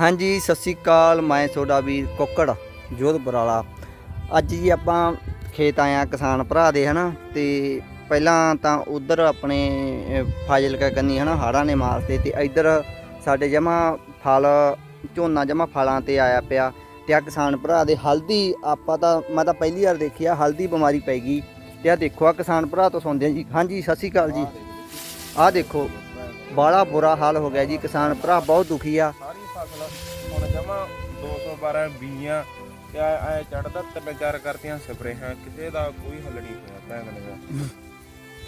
ਹਾਂਜੀ ਸਤਿ ਸ੍ਰੀ ਅਕਾਲ। ਮੈਂ ਤੁਹਾਡਾ ਵੀਰ ਕੁੱਕੜ ਜੋਧ ਬਰਾਲਾ ਅੱਜ ਜੀ ਆਪਾਂ ਖੇਤ ਆਏ ਆ ਕਿਸਾਨ ਭਰਾ ਦੇ ਹਨਾ? ਤੇ ਪਹਿਲਾਂ ਤਾਂ ਉਧਰ ਆਪਣੇ ਅਹ, ਫਾਜ਼ਿਲਕਾ ਕੰਨੀ ਹਨਾ ਹਾੜਾਂ ਨੇ ਮਾਰਤੇ ਤੇ ਇੱਧਰ ਸਾਡੇ ਜਮਾ ਫਲ ਝੋਨਾ ਜਮਾ ਫਲਾਂ ਤੇ ਆਇਆ ਪਿਆ। ਤੇ ਆ ਕਿਸਾਨ ਭਰਾ ਦੇ ਹਲਦੀ ਆਪਾਂ ਤਾਂ ਮੈਂ ਤਾਂ ਪਹਿਲੀ ਵਾਰ ਦੇਖੀ ਆ ਹਲਦੀ ਬਿਮਾਰੀ ਪੈ ਗਈ। ਤੇ ਆ ਦੇਖੋ ਆ ਕਿਸਾਨ ਭਰਾ ਤੋਂ ਸੁਣਦੇ ਜੀ। ਹਾਂਜੀ ਸਤਿ ਸ੍ਰੀ ਅਕਾਲ ਜੀ। ਆਹ ਦੇਖੋ ਬਾਲਾ ਬੁਰਾ ਹਾਲ ਹੋ ਗਿਆ ਜੀ। ਕਿਸਾਨ ਭਰਾ ਬਹੁਤ ਦੁਖੀ ਆ। ਫਸਲ। ਹੁਣ ਜਮਾ 212 ਬੀਆਂ ਤੇ ਐ ਚੜਦਾ ਤਿੰਨ ਚਾਰ ਕਰਤੀਆਂ ਸਪਰੇਹਾਂ। ਕਿਸੇ ਦਾ ਕੋਈ ਹੱਲ ਨਹੀਂ ਹੋਇਆ ਭੈਣ ਦਾ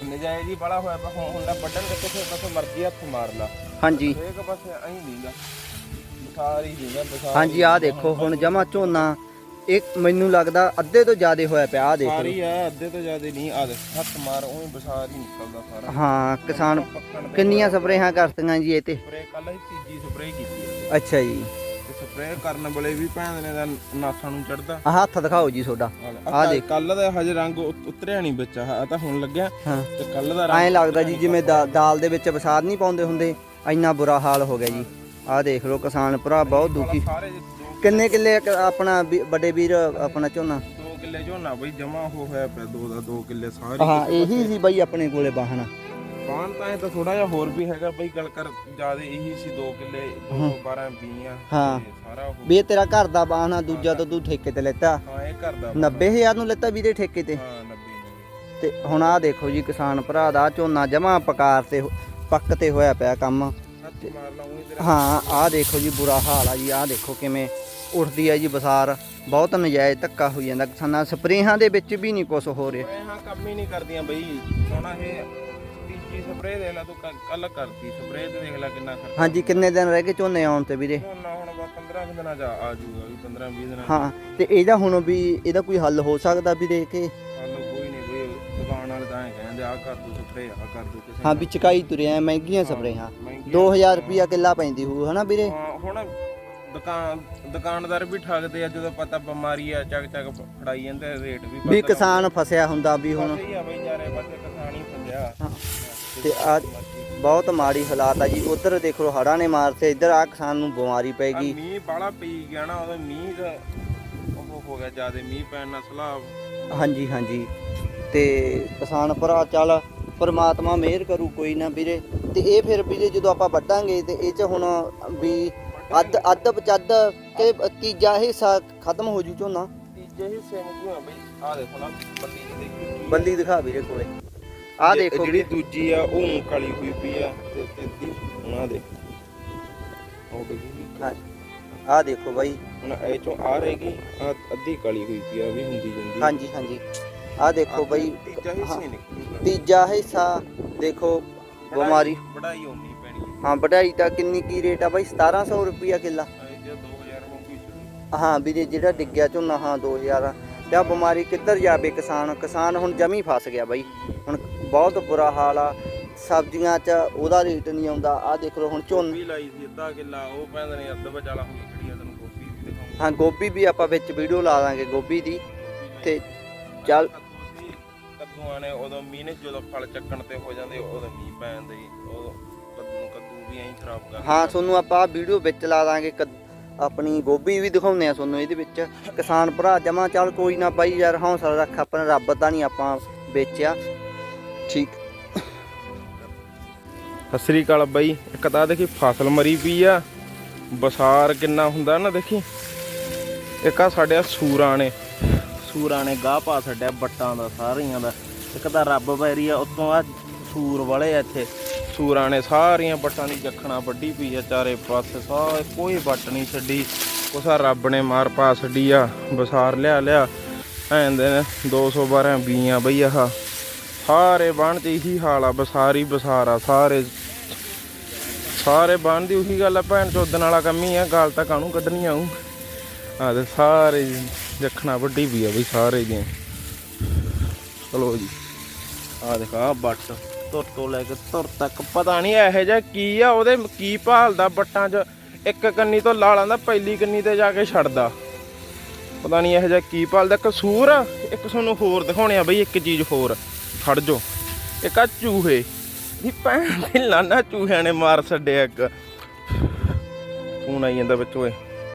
ਨਜਾਇਜ਼ ਹੀ ਬੜਾ ਹੋਇਆ ਪਿਆ, ਹੁਣ ਹੁੰਦਾ ਵੱਢਣ ਦੇ ਕਿਸੇ ਪਾਸੇ ਮਰਜ਼ੀ ਹੱਥ ਮਾਰ ਲਾ। ਹਾਂਜੀ। ਇੱਕ ਪਾਸੇ ਐਂ ਨਹੀਂਗਾ ਬੁਖਾਰ ਹੀ ਨਹੀਂਗਾ ਬੁਖਾਰ ਹਾਂਜੀ ਆਹ ਦੇਖੋ ਹੁਣ ਜਮਾ ਝੋਨਾ ਇੱਕ ਮੈਨੂੰ ਲੱਗਦਾ ਅੱਧੇ ਤੋਂ ਜ਼ਿਆਦਾ ਹੋਇਆ ਪਿਆ ਦੇਖ। ਸਾਰੀ ਆ ਅੱਧੇ ਤੋਂ ਜ਼ਿਆਦਾ ਨਹੀਂ ਆ ਦੇ ਹੱਥ ਮਾਰ ਉਹੀ ਬੁਖਾਰ ਹੀ ਨਿਕਲਦਾ ਸਾਰਾ। ਹਾਂ ਕਿਸਾਨ ਪੱਕਣ ਤੇ ਕਿੰਨੀਆਂ ਸਪਰੇਹਾਂ ਕਰਤੀਆਂ ਜੀ ਇਹ ਤੇ। ਸਪਰੇ ਕੱਲ ਹੈ ਅੱਛਾ ਜੀ। ਤੇ ਸਪਰੇ ਕਰਨ ਵੇਲੇ ਵੀ ਭੈਣ ਨੇ ਦਾ ਨਾਸਾਂ ਨੂੰ ਚੜਦਾ ਆਹ ਹੱਥ ਦਿਖਾਓ ਜੀ ਤੁਹਾਡਾ। ਆਹ ਦੇਖ। ਕੱਲ ਦਾ ਹਜੇ ਰੰਗ ਉਤ- ਉਤਰਿਆ ਨਹੀਂ ਵਿੱਚ ਆ ਤਾਂ ਹੁਣ ਲੱਗਿਆ। ਹਾਂ। ਤੇ ਕੱਲ ਦਾ ਐਂ ਲੱਗਦਾ ਜੀ ਜਿਵੇਂ ਦਾ- ਦਾਲ ਦੇ ਵਿੱਚ ਵਸਾਦ ਨਹੀਂ ਪਾਉਂਦੇ ਹੁੰਦੇ ਇੰਨਾ ਬੁਰਾ ਹਾਲ ਹੋ ਗਿਆ ਜੀ। ਆਹ ਦੇਖ ਲਓ ਕਿਸਾਨ ਭਰਾ ਬਹੁਤ ਦੁਖੀ। ਸਾਰੇ ਦੋ ਕਿੰਨੇ ਕਿੱਲੇ ਆਪਣਾ ਵੀ- ਵੱਡੇ ਵੀਰ ਆਪਣਾ ਝੋਨਾ? ਦੋ ਕਿੱਲੇ ਝੋਨਾ ਬਈ ਜਮਾ ਹੋ ਹੋਇਆ ਪਿਆ ਦੋ ਦਾ ਦੋ ਕਿੱਲੇ ਸਾਰੇ ਹਾਂ ਇਹੀ ਸੀ ਬਾਈ ਆਪਣੇ ਕੋਲੇ ਬਾਹਣਾ ਬਾਣ ਤਾਂ ਇਹ ਤਾਂ ਥੋੜਾ ਜਿਹਾ ਹੋਰ ਵੀ ਹੈਗਾ ਬਈ ਗੱਲ ਕਰ ਜਿਆਦੇ ਇਹੀ ਸੀ ਦੋ ਕਿੱਲੇ 212 ਬੀਆਂ ਹਾਂ। ਤੇ ਸਾਰਾ ਉਹ ਵੀ ਇਹ ਤੇਰਾ ਘਰ ਦਾ ਬਾਹਣਾ ਦੂਜਾ ਤਾਂ ਤੂੰ ਠੇਕੇ ਤੇ ਲੈਤਾ। ਹਾਂ ਇਹ ਕਰਦਾ 90000 ਨੂੰ ਲੈਤਾ ਵੀਰੇ ਠੇਕੇ ਤੇ। ਹਾਂ 90 ਨੂੰ ਤੇ ਹੁਣ ਆਹ ਦੇਖੋ ਜੀ ਕਿਸਾਨ ਭਰਾ ਦਾ ਝੋਨਾ ਜਮਾ ਪਕਾਰ ਤੇ ਹੋ- ਪੱਕ ਤੇ ਹੋਇਆ ਪਿਆ ਕੰਮ। ਹੱਥ ਮਾਰ ਲਾ ਉਹੀ ਤੇਰਾ। ਹਾਂ ਆਹ ਦੇਖੋ ਜੀ ਬੁਰਾ ਹਾਲ ਆ ਜੀ ਆਹ ਦੇਖੋ ਕਿਵੇਂ ਉੱਠਦੀ ਆ ਜੀ ਬਸਾਰ ਬਹੁਤ ਨਜਾਇਜ਼ ਧੱਕਾ ਹੋਈ ਜਾਂਦਾ ਕਿਸਾਨਾਂ ਸਪਰੇਹਾਂ ਦੇ ਵਿੱਚ ਵੀ ਨਹੀਂ ਕੁਝ ਹੋ ਰਿਹਾ। ਸਪਰੇਹਾਂ ਕੰਮ ਹੀ ਨਹੀਂ ਕਰਦੀਆਂ ਬਈ। ਸੋਣਾ ਇਹ ਤੀਜੀ ਸਪਰੇ ਦੇਖ ਲੈ ਤੂੰ ਕੱਲ ਕਰਤੀ ਸਪਰੇ ਤੇ ਦੇਖ ਲੈ ਕਿੰਨਾ ਖਰਚਾ ਹਾਂਜੀ ਕਿੰਨੇ ਦਿਨ ਰਹਿ ਗਏ ਝੋਨੇ ਆਉਣ ਤੇ ਵੀਰੇ? ਝੋਨਾ ਹੁਣ ਬਸ 15 ਕੁ ਦਿਨਾਂ ਚ ਆ ਜਾਊਗਾ ਵੀ 15 20 ਦਿਨਾਂ ਚ। ਹਾਂ ਤੇ ਇਹਦਾ ਹੁਣ ਵੀ ਇਹਦਾ ਕੋਈ ਹੱਲ ਹੋ ਸਕਦਾ ਵੀਰੇ ਕਿ? ਹਾਲੋ ਕੋਈ ਨਹੀਂ ਬਈ ਦੁਕਾਨ ਵਾਲੇ ਤਾਂ ਐਂ ਕਹਿੰਦੇ ਆ ਕਰ ਤੂੰ ਸਪਰੇ ਆ ਕਰ ਤੂੰ ਕਿਸੇ ਹਾਂ ਵੀ ਚਕਾਈ ਤੁਰਿਆ ਮਹਿੰਗੀਆਂ ਸਪਰੇਹਾਂ ਮਹਿੰਗੀਆਂ 2000 ਰੁਪਿਆ ਕਿੱਲਾ ਪੈਂਦੀ ਹੋਊ ਹਨਾ ਵੀਰੇ? ਹਾਂ, ਹੁਣ ਦੁਕਾਨ ਦੁਕਾਨਦਾਰ ਵੀ ਠੱਗਦੇ ਆ ਜਦੋਂ ਪਤਾ ਬਿਮਾਰੀ ਆ ਚੱਕ ਚੱਕ ਫੜਾਈ ਜਾਂਦੇ ਆ, ਰੇਟ ਵੀ ਵੀ ਕਿਸਾਨ ਫਸਿਆ ਹੁੰਦਾ ਵੀ ਹੁਣ। ਸਹੀ ਆ ਬਈ ਤੇ ਆ ਬਹੁਤ ਮਾੜੀ ਹਾਲਾਤ ਆ ਜੀ। ਉਧਰ ਦੇਖ ਹੜਾਂ ਨੇ ਮਾਰਤੇ ਇੱਧਰ ਆ ਕਿਸਾਨ ਨੂੰ ਬਿਮਾਰੀ ਪੈ ਗਈ। ਮੀਂਹ ਬਾਲਾ ਪਈ ਗਿਆ ਨਾ ਉਹਦਾ ਮੀਂਹ ਦਾ ਉਹ ਹੋ ਗਿਆ ਜਿਆਦੇ ਮੀਂਹ ਪੈਣ ਨਾਲ ਸਲਾਬ। ਹਾਂਜੀ ਹਾਂਜੀ। ਤੇ ਕਿਸਾਨ ਭਰਾ ਚੱਲ ਪਰਮਾਤਮਾ ਮਿਹਰ ਕਰੂ ਕੋਈ ਨਾ ਵੀਰੇ। ਤੇ ਇਹ ਫਿਰ ਵੀਰੇ ਜਦੋਂ ਆਪਾਂ ਵੱਢਾਂਗੇ ਤੇ ਇਹ ਚ ਹੁਣ ਵੀ ਅੱਧ ਅੱਧ ਪਚੱਧ ਕਿ ਤੀਜਾ ਹਿੱਸਾ ਖਤਮ ਹੋ ਜੂ ਝੋਨਾ। ਤੀਜੇ ਹਿੱਸੇ ਨੂੰ ਬਈ ਆ ਦੇਖੋ ਨਾ ਦੇਖੀ। ਬੱਲੀ ਦਿਖਾ ਵੀਰੇ ਕੋਲੇ। ਆਹ ਜੇ- ਦੇਖੋ ਜਿਹੜੀ ਦੂਜੀ ਆ ਉਹ ਊਂ ਕਾਲੀ ਹੋਈ ਪਈ ਆ ਤੇ ਤੀਜੀ ਹੁਣ ਆ ਦੇ ਉਹ ਆਹ ਦੇਖੋ ਬਾਈ। ਹੁਣ ਇਹ ਚੋਂ ਆ ਰਹੇਗੀ ਆ ਅੱਧੀ ਕਾਲੀ ਹੋਈ ਪਈ ਆ ਵੀ ਹੁੰਦੀ ਜਾਂਦੀ ਹਾਂਜੀ ਹਾਂਜੀ। ਆਹ ਦੇਖੋ ਬਾਈ। ਤੀਜਾ ਹਿੱਸਾ ਹੀ। ਨਿਕਲੂਗਾ। ਤੀਜਾ ਹਿੱਸਾ ਦੇਖੋ ਬਿਮਾਰੀ। ਬੜਾਈ ਹੋਣੀ ਪੈਣੀ ਹੈ ਹਾਂ ਵਢਾਈ ਤਾਂ ਕਿੰਨੀ ਕੀ ਰੇਟ ਆ ਬਾਈ? 1700 ਰੁਪਿਆ ਕਿੱਲਾ। ਇਹ ਜੇ 2000 ਹੋਊਗੀ ਸ਼ੁਰੂ। ਹਾਂ ਵੀਰੇ ਜਿਹੜਾ ਡਿੱਗਿਆ ਝੋਨਾ ਹਾਂ 2000 ਤੇ ਆ। ਬਿਮਾਰੀ ਕਿੱਧਰ ਜਾਵੇ ਕਿਸਾਨ? ਕਿਸਾਨ ਹੁਣ ਜਮੀ ਫਸ ਗਿਆ ਬਾਈ। ਹੁਣ ਬਹੁਤ ਬੁਰਾ ਹਾਲ ਆ। ਸਬਜ਼ੀਆਂ 'ਚ ਉਹਦਾ ਰੇਟ ਨਹੀਂ ਆਉਂਦਾ। ਆ ਦੇਖ ਲਓ ਹੁਣ ਝੋਨਾ ਵੀ ਲਾਈ ਸੀ ਅੱਧਾ ਕਿੱਲਾ ਉਹ ਪੈਂਦੇ ਨੇ ਅੱਧ ਵਿਚਾਲਾ ਹੋ ਗਈ ਖੜੀ ਆ ਤੈਨੂੰ ਗੋਭੀ ਵੀ ਦਿਖਾਉਂਗਾ ਹਾਂ ਗੋਭੀ ਵੀ ਆਪਾਂ ਵਿੱਚ ਵੀਡੀਓ ਲਾ ਦਾਂਗੇ ਗੋਭੀ ਦੀ। ਤੇ ਚੱਲ ਕੱਦੂਆਂ ਨੇ ਉਦੋਂ ਮੀਂਹ ਨੇ ਜਦੋਂ ਫਲ ਚੱਕਣ ਤੇ ਹੋ ਜਾਂਦੇ ਉਦੋਂ ਮੀਂਹ ਪੈ ਜਾਂਦਾ ਜੀ ਉਹ ਕੱਦੂ ਕੱਦੂ ਵੀ ਐਂ ਖਰਾਬ ਕਰ ਹਾਂ ਤੁਹਾਨੂੰ ਆਪਾਂ ਵੀਡੀਓ ਵਿੱਚ ਲਾ ਦਾਂਗੇ ਕਦ- ਆਪਣੀ ਗੋਭੀ ਵੀ ਦਿਖਾਉਂਦੇ ਆ ਤੁਹਾਨੂੰ ਇਹਦੇ ਵਿੱਚ। ਕਿਸਾਨ ਭਰਾ ਜਮਾ ਚੱਲ ਕੋਈ ਨਾ ਬਾਈ ਯਾਰ ਹੌਸਲਾ ਰੱਖ ਆਪਣਾ ਰੱਬ ਦਾ ਨਹੀਂ ਆਪਾਂ ਵੇਚਿਆ। ਠੀਕ। ਸਤਿ ਸ੍ਰੀ ਅਕਾਲ ਬਾਈ। ਇੱਕ ਤਾਂ ਦੇਖੀ, ਫਸਲ ਮਰੀ ਪਈ ਆ। ਬਸਾਰ ਕਿੰਨਾ ਹੁੰਦਾ ਨਾ ਦੇਖੀ। ਇੱਕ ਆ ਸਾਡੇ ਆਹ ਸੂਰਾਂ ਨੇ। ਸੂਰਾਂ ਨੇ ਗਾਹ ਪਾ ਛੱਡਿਆ ਬੱਟਾਂ ਦਾ, ਸਾਰੀਆਂ ਦਾ। ਇੱਕ ਤਾਂ ਰੱਬ ਵੈਰੀ ਆ, ਉਤੋਂ ਆ ਸੂਰ ਵਾਲੇ ਆ ਇੱਥੇ। ਸੂਰਾਂ ਨੇ ਸਾਰੀਆਂ ਬੱਟਾਂ ਦੀ ਜਖਣਾ ਵੱਢੀ ਪਈ ਆ ਚਾਰੇ ਪਾਸੇ। ਸਾਰੇ ਕੋਈ ਬੱਟ ਨਹੀਂ ਛੱਡੀ। ਉਸਾ ਰੱਬ ਨੇ ਮਾਰ ਪਾ ਛੱਡੀ ਆ। ਬਸਾਰ ਲਿਆ ਲਿਆ। ਐਂਦੇ ਨੇ 212 ਬੀਆਂ ਬਈ ਆਹ। ਸਾਰੇ ਬਣ ਤੇ ਇਹੀ ਹਾਲ ਆ, ਬਸਾਰੀ ਬਸਾਰਾ ਸਾਰੇ। ਸਾਰੇ ਬਣ ਦੀ ਉਹੀ ਗੱਲ ਆ, ਭੈਣ ਚੋਦਨ ਵਾਲਾ ਕੰਮ ਹੀ ਆ, ਗੱਲ ਤਾਂ ਕਾਹਨੂੰ ਕੱਢਣੀ ਆਉ ਆ ਤੇ ਸਾਰੇ ਜਖਣਾ ਵੱਡੀ ਵੀ ਆ ਬਈ, ਸਾਰੇ ਦੀਆਂ। ਚਲੋ ਜੀ ਆ ਦੇਖਾ ਬੱਟ ਤੁਰ ਤੋਂ ਲੈ ਕੇ ਤੁਰ ਤੱਕ, ਪਤਾ ਨਹੀਂ ਇਹੋ ਜਿਹਾ ਕੀ ਆ, ਉਹਦੇ ਕੀ ਭਾਲਦਾ ਬੱਟਾਂ 'ਚ, ਇੱਕ ਕੰਨੀ ਤੋਂ ਲਾ ਲਾਂਦਾ, ਪਹਿਲੀ ਕੰਨੀ ਤੇ ਜਾ ਕੇ ਛੱਡਦਾ। ਪਤਾ ਨਹੀਂ ਇਹੋ ਜਿਹਾ ਕੀ ਭਾਲਦਾ, ਕਸੂਰ ਆ, ਇੱਕ ਤੁਹਾਨੂੰ ਹੋਰ ਦਿਖਾਉਣੇ ਆ ਬਈ, ਇੱਕ ਚੀਜ਼ ਹੋਰ। ਖੜ ਜੋ ਇੱਕ ਆ ਚੂਹੇ। ਦੀ ਭੈਣ ਦੀ ਲਾਨਾ ਚੂਹਿਆਂ ਨੇ ਮਾਰ ਛੱਡਿਆ ਇੱਕ। ਫੋਨ ਆਈ ਜਾਂਦਾ ਵਿੱਚ, ਓਏ।